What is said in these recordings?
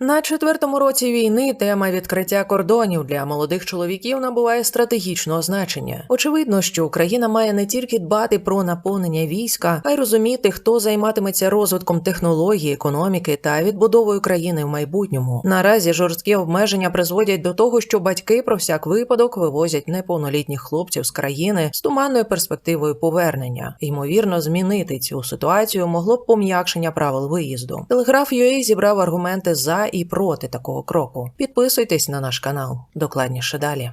На четвертому році війни тема відкриття кордонів для молодих чоловіків набуває стратегічного значення. Очевидно, що Україна має не тільки дбати про наповнення війська, а й розуміти, хто займатиметься розвитком технології, економіки та відбудовою країни в майбутньому. Наразі жорсткі обмеження призводять до того, що батьки про всяк випадок вивозять неповнолітніх хлопців з країни з туманною перспективою повернення. Ймовірно, змінити цю ситуацію могло б пом'якшення правил виїзду. Телеграф UA зібрав аргументи за і проти такого кроку. Підписуйтесь на наш канал. Докладніше далі.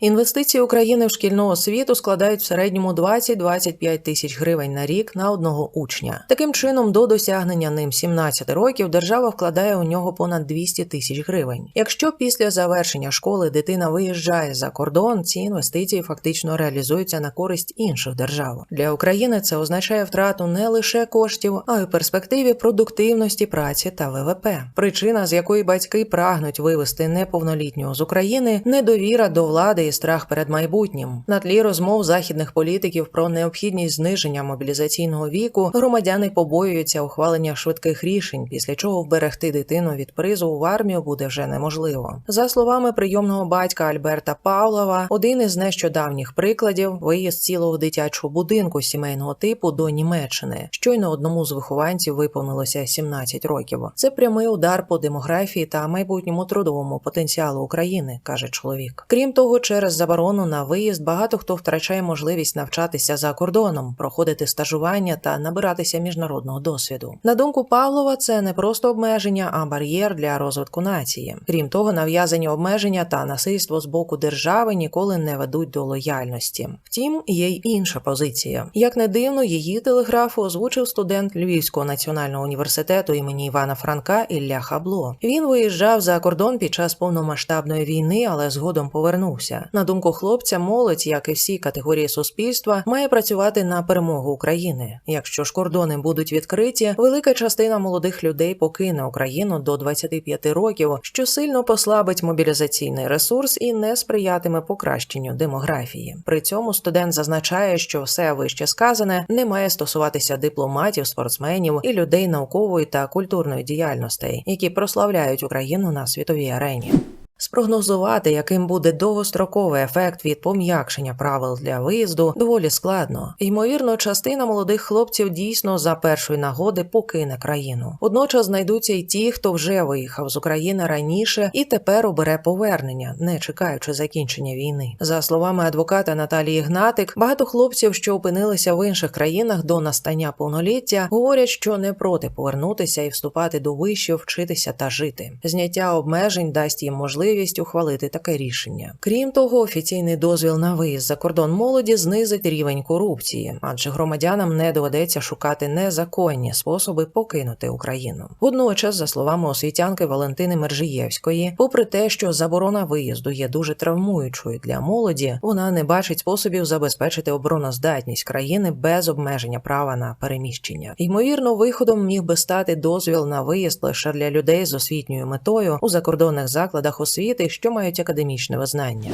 Інвестиції України в шкільну освіту складають в середньому 20-25 тисяч гривень на рік на одного учня. Таким чином, до досягнення ним 17 років держава вкладає у нього понад 200 тисяч гривень. Якщо після завершення школи дитина виїжджає за кордон, ці інвестиції фактично реалізуються на користь інших держав. Для України це означає втрату не лише коштів, а й перспективі продуктивності праці та ВВП. Причина, з якої батьки прагнуть вивести неповнолітнього з України, недовіра до влади і страх перед майбутнім. На тлі розмов західних політиків про необхідність зниження мобілізаційного віку громадяни побоюються ухвалення швидких рішень, після чого вберегти дитину від призову в армію буде вже неможливо. За словами прийомного батька Альберта Павлова, один із нещодавніх прикладів виїзд цілого дитячого будинку сімейного типу до Німеччини. Щойно одному з вихованців виповнилося 17 років. Це прямий удар по демографії та майбутньому трудовому потенціалу України, каже чоловік. Крім того, через заборону на виїзд багато хто втрачає можливість навчатися за кордоном, проходити стажування та набиратися міжнародного досвіду. На думку Павлова, це не просто обмеження, а бар'єр для розвитку нації. Крім того, нав'язані обмеження та насильство з боку держави ніколи не ведуть до лояльності. Втім, є й інша позиція. Як не дивно, її телеграфу озвучив студент Львівського національного університету імені Івана Франка Ілля Хабло. Він виїжджав за кордон під час повномасштабної війни, але згодом повернувся. На думку хлопця, молодь, як і всі категорії суспільства, має працювати на перемогу України. Якщо ж кордони будуть відкриті, велика частина молодих людей покине Україну до 25 років, що сильно послабить мобілізаційний ресурс і не сприятиме покращенню демографії. При цьому студент зазначає, що все вище сказане не має стосуватися дипломатів, спортсменів і людей наукової та культурної діяльності, які прославляють Україну на світовій арені. Спрогнозувати, яким буде довгостроковий ефект від пом'якшення правил для виїзду, доволі складно. Ймовірно, частина молодих хлопців дійсно за першої нагоди покине країну. Водночас знайдуться й ті, хто вже виїхав з України раніше і тепер обере повернення, не чекаючи закінчення війни. За словами адвоката Наталії Гнатик, багато хлопців, що опинилися в інших країнах до настання повноліття, говорять, що не проти повернутися і вступати до вишів, вчитися та жити. Зняття обмежень дасть їм можливість можливість ухвалити таке рішення. Крім того, офіційний дозвіл на виїзд за кордон молоді знизить рівень корупції, адже громадянам не доведеться шукати незаконні способи покинути Україну. Водночас, за словами освітянки Валентини Мержиєвської, попри те, що заборона виїзду є дуже травмуючою для молоді, вона не бачить способів забезпечити обороноздатність країни без обмеження права на переміщення. Ймовірно, виходом міг би стати дозвіл на виїзд лише для людей з освітньою метою у закордонних закладах освіти освіти, що мають академічне визнання.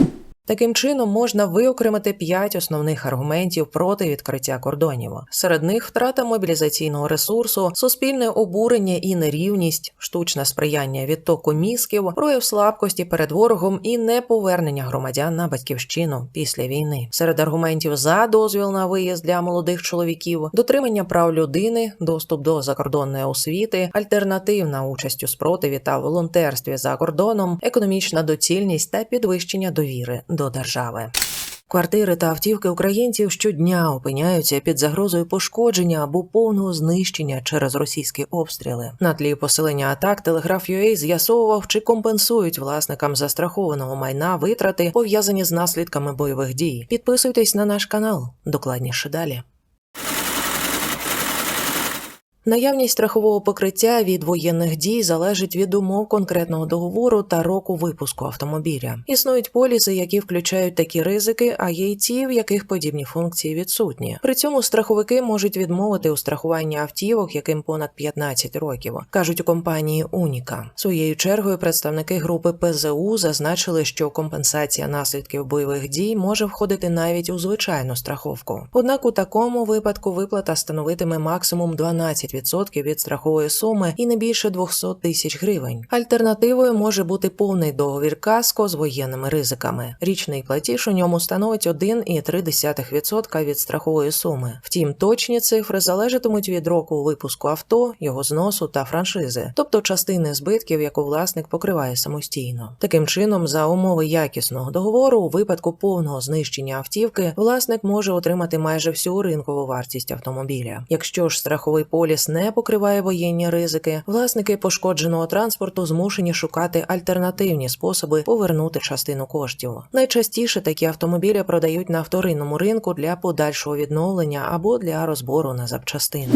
Таким чином можна виокремити п'ять основних аргументів проти відкриття кордонів. Серед них втрата мобілізаційного ресурсу, суспільне обурення і нерівність, штучне сприяння відтоку мізків, прояв слабкості перед ворогом і неповернення громадян на батьківщину після війни. Серед аргументів за дозвіл на виїзд для молодих чоловіків, дотримання прав людини, доступ до закордонної освіти, альтернативна участь у спротиві та волонтерстві за кордоном, економічна доцільність та підвищення довіри до держави. Квартири та автівки українців щодня опиняються під загрозою пошкодження або повного знищення через російські обстріли. На тлі посилення атак телеграф UA з'ясовував, чи компенсують власникам застрахованого майна витрати пов'язані з наслідками бойових дій. Підписуйтесь на наш канал. Докладніше далі. Наявність страхового покриття від воєнних дій залежить від умов конкретного договору та року випуску автомобіля. Існують поліси, які включають такі ризики, а є й ті, в яких подібні функції відсутні. При цьому страховики можуть відмовити у страхуванні автівок, яким понад 15 років, кажуть у компанії Уніка. Своєю чергою представники групи ПЗУ зазначили, що компенсація наслідків бойових дій може входити навіть у звичайну страховку. Однак у такому випадку виплата становитиме максимум 12 15% від страхової суми і не більше 200 тисяч гривень. Альтернативою може бути повний договір КАСКО з воєнними ризиками. Річний платіж у ньому становить 1,3% від страхової суми. Втім, точні цифри залежатимуть від року випуску авто, його зносу та франшизи, тобто частини збитків, яку власник покриває самостійно. Таким чином, за умови якісного договору, у випадку повного знищення автівки, власник може отримати майже всю ринкову вартість автомобіля. Якщо ж страховий поліс не покриває воєнні ризики, власники пошкодженого транспорту змушені шукати альтернативні способи повернути частину коштів. Найчастіше такі автомобілі продають на вторинному ринку для подальшого відновлення або для розбору на запчастини.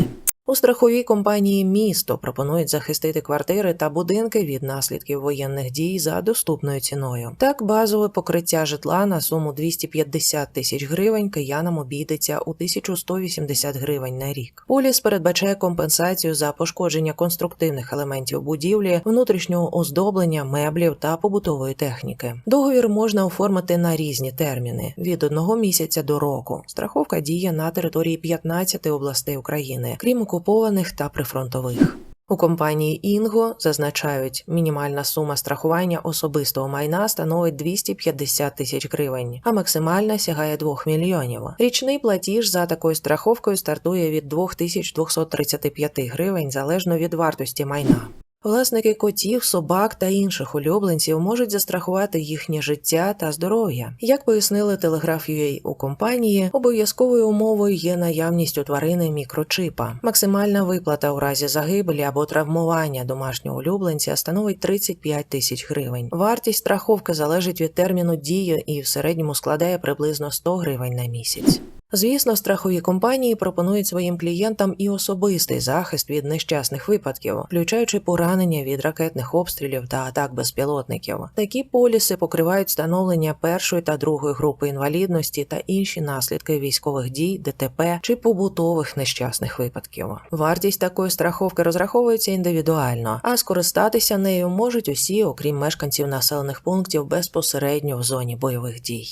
У страховій компанії місто пропонують захистити квартири та будинки від наслідків воєнних дій за доступною ціною. Так, базове покриття житла на суму 250 тисяч гривень киянам обійдеться у 1180 гривень на рік. Поліс передбачає компенсацію за пошкодження конструктивних елементів будівлі, внутрішнього оздоблення, меблів та побутової техніки. Договір можна оформити на різні терміни від одного місяця до року. Страховка діє на території 15 областей України, крім окупованих та прифронтових. У компанії Інго зазначають, мінімальна сума страхування особистого майна становить 250 тисяч гривень, а максимальна сягає 2 мільйонів. Річний платіж за такою страховкою стартує від 2235 гривень залежно від вартості майна. Власники котів, собак та інших улюбленців можуть застрахувати їхнє життя та здоров'я. Як пояснили Telegraph.ua у компанії, обов'язковою умовою є наявність у тварини мікрочипа. Максимальна виплата у разі загибелі або травмування домашнього улюбленця становить 35 тисяч гривень. Вартість страховки залежить від терміну дії і в середньому складає приблизно 100 гривень на місяць. Звісно, страхові компанії пропонують своїм клієнтам і особистий захист від нещасних випадків, включаючи поранення від ракетних обстрілів та атак безпілотників. Такі поліси покривають встановлення першої та другої групи інвалідності та інші наслідки військових дій, ДТП чи побутових нещасних випадків. Вартість такої страховки розраховується індивідуально, а скористатися нею можуть усі, окрім мешканців населених пунктів, безпосередньо в зоні бойових дій.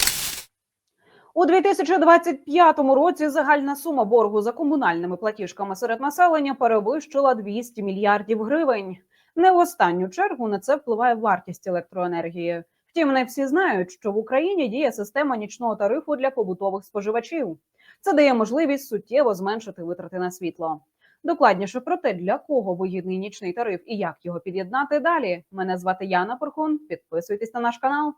У 2025 році загальна сума боргу за комунальними платіжками серед населення перевищила 200 мільярдів гривень. Не в останню чергу на це впливає вартість електроенергії. Втім, не всі знають, що в Україні діє система нічного тарифу для побутових споживачів. Це дає можливість суттєво зменшити витрати на світло. Докладніше про те, для кого вигідний нічний тариф і як його під'єднати далі. Мене звати Яна Порхун. Підписуйтесь на наш канал.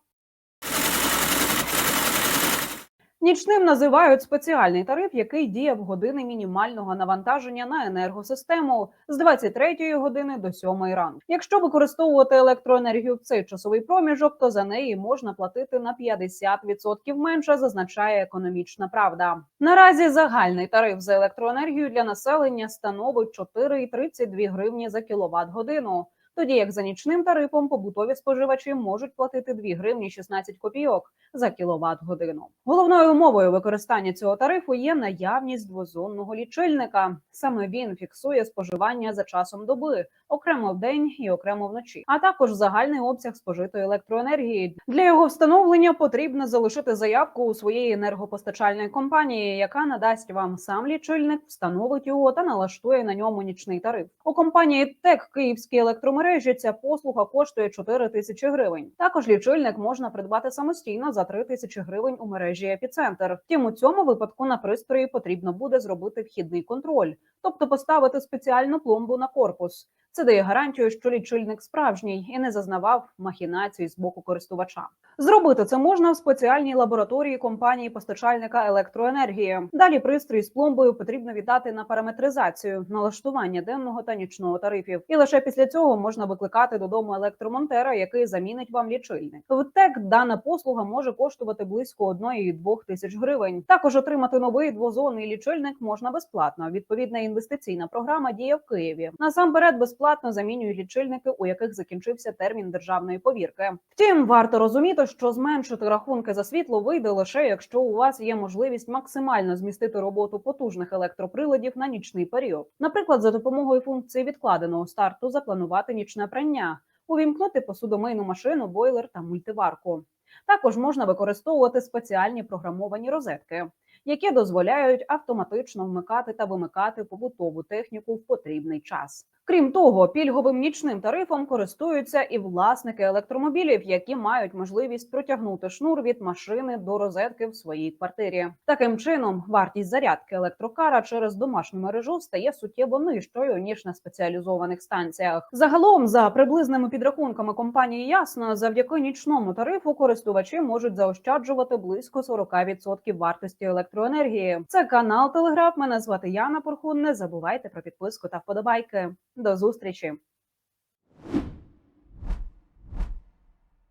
Нічним називають спеціальний тариф, який діє в години мінімального навантаження на енергосистему з 23 години до 7 ранку. Якщо використовувати електроенергію в цей часовий проміжок, то за неї можна платити на 50% менше, зазначає економічна правда. Наразі загальний тариф за електроенергію для населення становить 4,32 гривні за кіловат годину. Тоді як за нічним тарифом побутові споживачі можуть платити 2 гривні 16 копійок за кіловат годину. Головною умовою використання цього тарифу є наявність двозонного лічильника. Саме він фіксує споживання за часом доби, окремо в день і окремо вночі, а також загальний обсяг спожитої електроенергії. Для його встановлення потрібно залишити заявку у своєї енергопостачальної компанії, яка надасть вам сам лічильник, встановить його та налаштує на ньому нічний тариф. У компанії ТЕК Київські електромережі ця послуга коштує 4 тисячі гривень. Також лічильник можна придбати самостійно за 3 тисячі гривень у мережі епіцентр. Втім, у цьому випадку на пристрої потрібно буде зробити вхідний контроль, тобто поставити спеціальну пломбу на корпус. Це дає гарантію, що лічильник справжній і не зазнавав махінацій з боку користувача. Зробити це можна в спеціальній лабораторії компанії постачальника електроенергії. Далі пристрій з пломбою потрібно віддати на параметризацію, налаштування денного та нічного тарифів. І лише після цього можна викликати додому електромонтера, який замінить вам лічильник. В ТЕК дана послуга може коштувати близько 1-2 тисяч гривень. Також отримати новий двозонний лічильник можна безплатно. Відповідна інвестиційна програма діє в Києві. Насамперед безплатно замінюють лічильники, у яких закінчився термін державної повірки. Втім, варто розуміти, що зменшити рахунки за світло вийде лише якщо у вас є можливість максимально змістити роботу потужних електроприладів на нічний період. Наприклад, за допомогою функції відкладеного старту запланувати нічне прання, увімкнути посудомийну машину, бойлер та мультиварку. Також можна використовувати спеціальні програмовані розетки. які дозволяють автоматично вмикати та вимикати побутову техніку в потрібний час. Крім того, пільговим нічним тарифом користуються і власники електромобілів, які мають можливість протягнути шнур від машини до розетки в своїй квартирі. Таким чином, вартість зарядки електрокара через домашню мережу стає суттєво нижчою ніж на спеціалізованих станціях. Загалом, за приблизними підрахунками компанії Ясно, завдяки нічному тарифу користувачі можуть заощаджувати близько 40% вартості електроенергії. Це канал Телеграф. Мене звати Яна Порхун. Не забувайте про підписку та вподобайки. До зустрічі.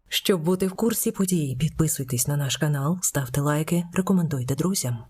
Щоб бути в курсі подій, підписуйтесь на наш канал, ставте лайки, рекомендуйте друзям.